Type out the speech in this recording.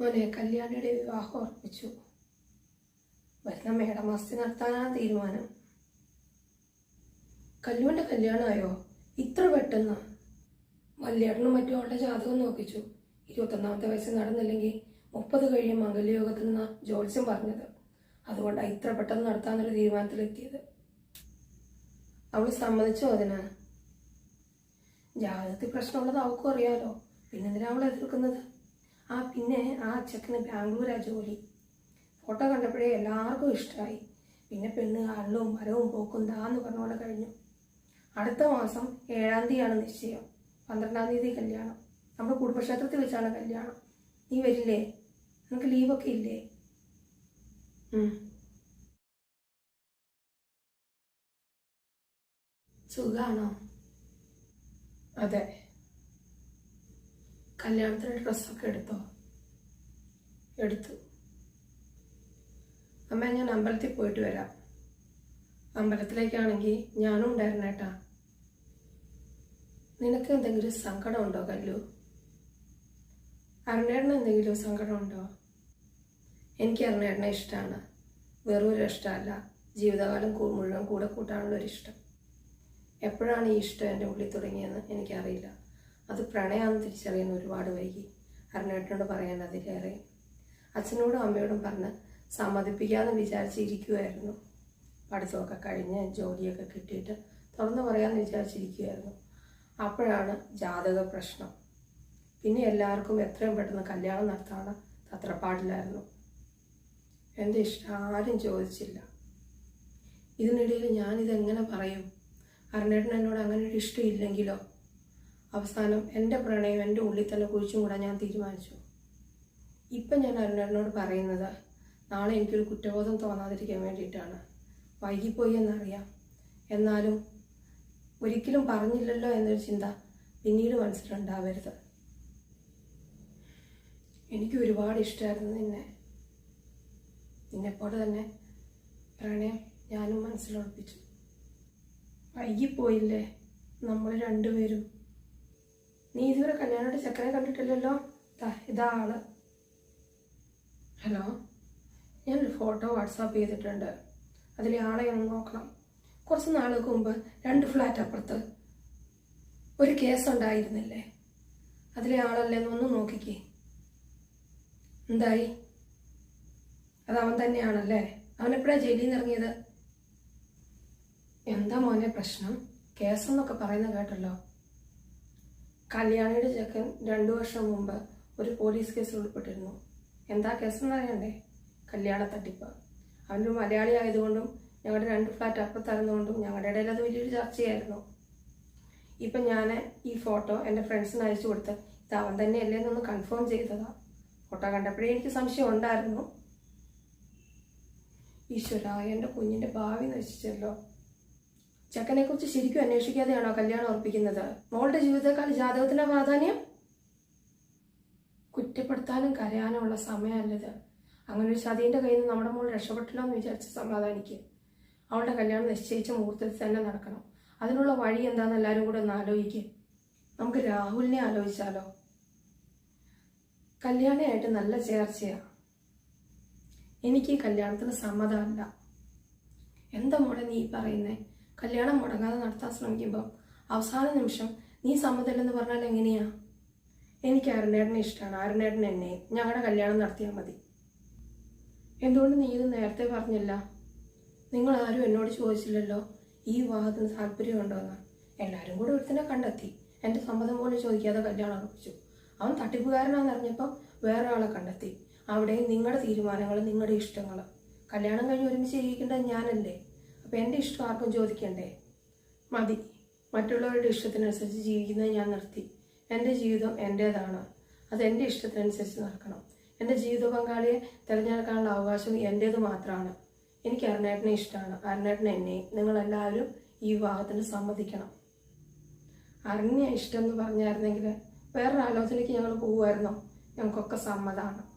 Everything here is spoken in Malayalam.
മോനെ കല്യാണിയുടെ വിവാഹം ഉറപ്പിച്ചു. വരുന്ന മേടമാസത്തിൽ നടത്താനാണ് തീരുമാനം. കല്ലുവിന്റെ കല്യാണമായോ? ഇത്ര പെട്ടെന്ന്. വല്യേട്ടനും മറ്റും അവളുടെ ജാതകം നോക്കിച്ചു. ഇരുപത്തൊന്നാമത്തെ വയസ്സിൽ നടന്നില്ലെങ്കിൽ മുപ്പത് കഴിയും മംഗല്യയോഗത്തിൽ നിന്നാണ് ജോത്സ്യം പറഞ്ഞത്. അതുകൊണ്ടാണ് ഇത്ര പെട്ടെന്ന് നടത്താമെന്നൊരു തീരുമാനത്തിലെത്തിയത്. അവൾ സമ്മതിച്ചോ അതിന്? ജാതകത്തിൽ പ്രശ്നമുള്ളത് അവൾക്കും അറിയാലോ. പിന്നെന്തിനാ അവൾ എതിർക്കുന്നത്? ആ പിന്നെ ആ ചെക്കന് ബാംഗ്ലൂരാ ജോലി. ഫോട്ടോ കണ്ടപ്പോഴേ എല്ലാവർക്കും ഇഷ്ടമായി പിന്നെ പെണ്ണ് അള്ളും മരവും പോക്കും ദാന്ന് പറഞ്ഞ പോലെ കഴിഞ്ഞു. അടുത്ത മാസം ഏഴാം തീയതിയാണ് നിശ്ചയം. പന്ത്രണ്ടാം തീയതി കല്യാണം. നമ്മുടെ കുടുംബക്ഷേത്രത്തിൽ വെച്ചാണ് കല്യാണം. നീ വരില്ലേ? നിനക്ക് ലീവൊക്കെ ഇല്ലേ. സുഖാണോ? അതെ. കല്യാണത്തിന് ഡ്രസ്സൊക്കെ എടുത്തോ? എടുത്തു. അമ്മ ഞാൻ അമ്പലത്തിൽ പോയിട്ട് വരാം. അമ്പലത്തിലേക്കാണെങ്കിൽ ഞാനും ഉണ്ടായിരുന്നേട്ടാ. നിനക്ക് എന്തെങ്കിലും സങ്കടമുണ്ടോ കല്ലു? അരുണേട്ടന് എന്തെങ്കിലും സങ്കടമുണ്ടോ എനിക്ക് അരുണേട്ടനെ ഇഷ്ടമാണ് വെറും ഒരു ഇഷ്ടമല്ല. ജീവിതകാലം മുഴുവൻ കൂടെ കൂട്ടാനുള്ളൊരിഷ്ടം. എപ്പോഴാണ് ഈ ഇഷ്ടം എന്റെ ഉള്ളിൽ തുടങ്ങിയെന്ന് എനിക്കറിയില്ല. അത് പ്രണയമാണെന്ന് തിരിച്ചറിയാൻ ഒരുപാട് വൈകി. അരുണേട്ടനോട് പറയാൻ അതിലേറെ. അച്ഛനോടും അമ്മയോടും പറഞ്ഞ് സമ്മതിപ്പിക്കാമെന്ന് വിചാരിച്ചിരിക്കുമായിരുന്നു പഠിത്തമൊക്കെ കഴിഞ്ഞ് ജോലിയൊക്കെ കിട്ടിയിട്ട് തുറന്നു പറയാമെന്ന് വിചാരിച്ചിരിക്കുമായിരുന്നു അപ്പോഴാണ് ജാതക പ്രശ്നം. പിന്നെ എല്ലാവർക്കും എത്രയും പെട്ടെന്ന് കല്യാണം നടത്താനുള്ള തത്രപ്പാടിലായിരുന്നു. എന്റെ ഇഷ്ടം ആരും ചോദിച്ചില്ല. ഇതിനിടയിൽ ഞാനിതെങ്ങനെ പറയും? അരുണേട്ടൻ എന്നോട് അങ്ങനെ ഒരു ഇഷ്ടം ഇല്ലെങ്കിലോ അവസാനം എന്റെ പ്രണയം എന്റെ ഉള്ളിൽ തന്നെ കുഴിച്ചും കൂടാൻ ഞാൻ തീരുമാനിച്ചു. ഇപ്പം ഞാൻ അരുണേട്ടനോട് പറയുന്നത് നാളെ എനിക്കൊരു കുറ്റബോധം തോന്നാതിരിക്കാൻ വേണ്ടിയിട്ടാണ്. വൈകിപ്പോയി എന്നറിയാം. എന്നാലും ഒരിക്കലും പറഞ്ഞില്ലല്ലോ എന്നൊരു ചിന്ത പിന്നീട് മനസ്സിലുണ്ടാവരുത്. എനിക്ക് ഒരുപാട് ഇഷ്ടമായിരുന്നു നിന്നെ. നിന്നെപ്പോലെ തന്നെ പ്രണയം ഞാനും മനസ്സിലുറപ്പിച്ചു. വൈകിപ്പോയില്ലേ? നമ്മൾ രണ്ടുപേരും നീ ഇതുവരെ കല്യാണമായിട്ട് ചെക്കനെ കണ്ടിട്ടില്ലല്ലോ? ഇതാ ആൾ. ഹലോ? ഞാനൊരു ഫോട്ടോ വാട്സാപ്പ് ചെയ്തിട്ടുണ്ട്. അതിലെ ആളെ ഒന്ന് നോക്കണം. കുറച്ച് നാളുകൾക്ക് മുമ്പ് രണ്ട് ഫ്ലാറ്റ് അപ്പുറത്ത് ഒരു കേസ് ഉണ്ടായിരുന്നില്ലേ? അതിലെ ആളല്ലേ എന്നൊന്ന് നോക്കിക്കേ. എന്തായി? അത് അവൻ തന്നെയാണല്ലേ? അവൻ എപ്പോഴാണ് ജയിലിൽ നിന്ന് ഇറങ്ങിയത്? എന്താ മോനെ പ്രശ്നം? കേസെന്നൊക്കെ പറയുന്ന കേട്ടല്ലോ. കല്യാണിയുടെ ചെക്കൻ രണ്ടു വർഷം മുമ്പ് ഒരു പോലീസ് കേസിൽ ഉൾപ്പെട്ടിരുന്നു. എന്താ കേസെന്ന് അറിയണ്ടേ? കല്യാണ തട്ടിപ്പ്. അവനൊരു മലയാളി ആയതുകൊണ്ടും ഞങ്ങളുടെ രണ്ട് ഫ്ലാറ്റ് അപ്പുറത്തായിരുന്നുകൊണ്ടും ഞങ്ങളുടെ ഇടയിൽ അത് വലിയൊരു ചർച്ചയായിരുന്നു. ഇപ്പം ഞാൻ ഈ ഫോട്ടോ എന്റെ ഫ്രണ്ട്സിന് അയച്ചു കൊടുത്ത് ഇത് അവൻ തന്നെയല്ലേ എന്നൊന്ന് കൺഫേം ചെയ്തതാ. ഫോട്ടോ കണ്ടപ്പോഴേ എനിക്ക് സംശയം ഉണ്ടായിരുന്നു. ഈശ്വര എന്റെ കുഞ്ഞിന്റെ ഭാവി നശിച്ചല്ലോ. ചെക്കനെ കുറിച്ച് ശരിക്കും അന്വേഷിക്കാതെയാണോ കല്യാണം ഉറപ്പിക്കുന്നത്? മോളുടെ ജീവിതത്തെക്കാൾ ജാതകത്തിന്റെ പ്രാധാന്യം? കുറ്റപ്പെടുത്താനും കരയാനും ഉള്ള സമയമല്ലത്. അങ്ങനെ ഒരു ചതിയുടെ കയ്യിൽ നിന്ന് നമ്മുടെ മോൾ രക്ഷപ്പെട്ടില്ല എന്ന് വിചാരിച്ച് സമാധാനിക്കുക അവളുടെ കല്യാണം നിശ്ചയിച്ച മുഹൂർത്തത്തിൽ തന്നെ നടക്കണം. അതിനുള്ള വഴി എന്താണെന്ന് എല്ലാവരും കൂടെ ഒന്ന് ആലോചിക്കുക നമുക്ക് രാഹുലിനെ ആലോചിച്ചാലോ? കല്യാണിയായിട്ട് നല്ല ചേർച്ചയാണ് എനിക്ക് ഈ കല്യാണത്തിന് സമ്മതമല്ല. എന്താ മോളെ നീ പറയുന്നേ? കല്യാണം മുടങ്ങാതെ നടത്താൻ ശ്രമിക്കുമ്പോൾ അവസാന നിമിഷം നീ സമ്മതമില്ലെന്ന് പറഞ്ഞാൽ എങ്ങനെയാ? എനിക്ക് അരുണേട്ടനെ ഇഷ്ടമാണ് അരുണേട്ടൻ എന്നെ. ഞങ്ങളുടെ കല്യാണം നടത്തിയാൽ മതി. എന്തുകൊണ്ട് നീ ഇത് നേരത്തെ പറഞ്ഞില്ല? നിങ്ങൾ ആരും എന്നോട് ചോദിച്ചില്ലല്ലോ ഈ വിവാഹത്തിന് താല്പര്യമുണ്ടോന്ന് എല്ലാവരും കൂടെ ഒരുത്തിനെ കണ്ടെത്തി. എന്റെ സമ്മതം പോലും ചോദിക്കാതെ കല്യാണം ഉറപ്പിച്ചു. അവൻ തട്ടിപ്പുകാരനാണെന്ന് അറിഞ്ഞപ്പം വേറെ ആളെ കണ്ടെത്തി. അവിടെ നിങ്ങളുടെ തീരുമാനങ്ങൾ നിങ്ങളുടെ ഇഷ്ടങ്ങൾ കല്യാണം കഴിഞ്ഞ് ഒരുമിച്ച് ജീവിക്കേണ്ടത് ഞാനല്ലേ? അപ്പം എന്റെ ഇഷ്ടം ആർക്കും ചോദിക്കണ്ടേ? മതി. മറ്റുള്ളവരുടെ ഇഷ്ടത്തിനനുസരിച്ച് ജീവിക്കുന്നത് ഞാൻ നിർത്തി. എന്റെ ജീവിതം എന്റേതാണ് അത് എന്റെ ഇഷ്ടത്തിനനുസരിച്ച് നടക്കണം. എന്റെ ജീവിത പങ്കാളിയെ തിരഞ്ഞെടുക്കാനുള്ള അവകാശം എന്റേത് മാത്രമാണ്. എനിക്ക് അരുണേട്ടനെ ഇഷ്ടമാണ്. അരുണേട്ടനെ എന്നെയും നിങ്ങളെല്ലാവരും ഈ വിവാഹത്തിന് സമ്മതിക്കണം. അരുണിനെ ഇഷ്ടം എന്ന് പറഞ്ഞായിരുന്നെങ്കിൽ വേറൊരു ആലോചനയ്ക്ക് ഞങ്ങൾ പോകുമായിരുന്നോ ഞങ്ങൾക്കൊക്കെ സമ്മതമാണ്